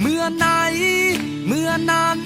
เมื่อไหน เมื่อนั้น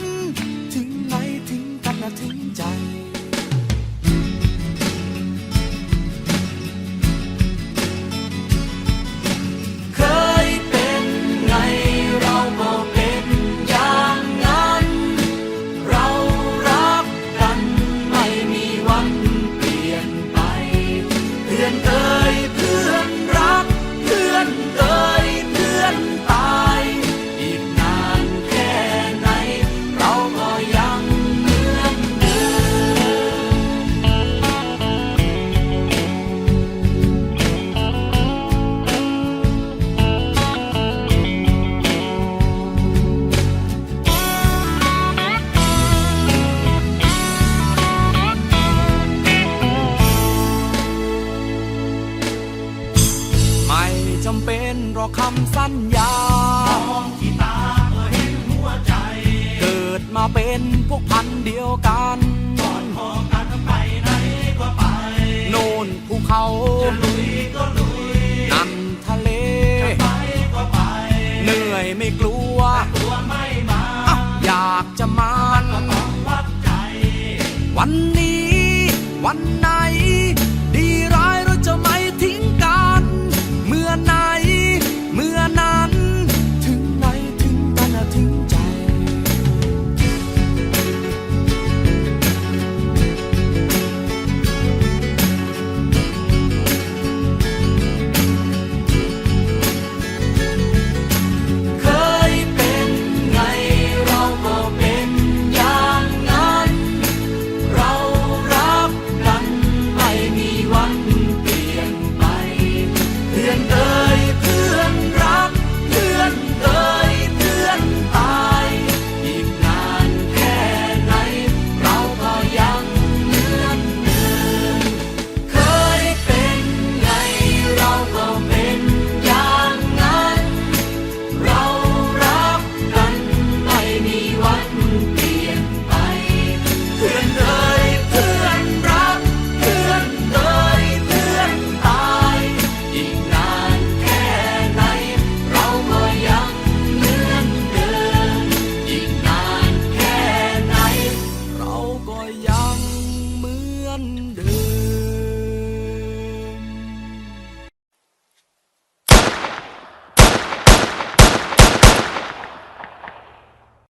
ำเป็นหรอกคำสัญญา มองที่ตาก็เห็นหัวใจ เกิดมาเป็นพวกพันธุ์เดียวกันก่อนพอกันไปไหนก็ไป โน่นภูเขาจะลุยก็ลุยนั่นทะเลไปก็ไป เหนื่อยไม่กลัวตัวไม่มาอ้าวอยากจะมา ก็ต้องวัดใจ วันนี้วันไหน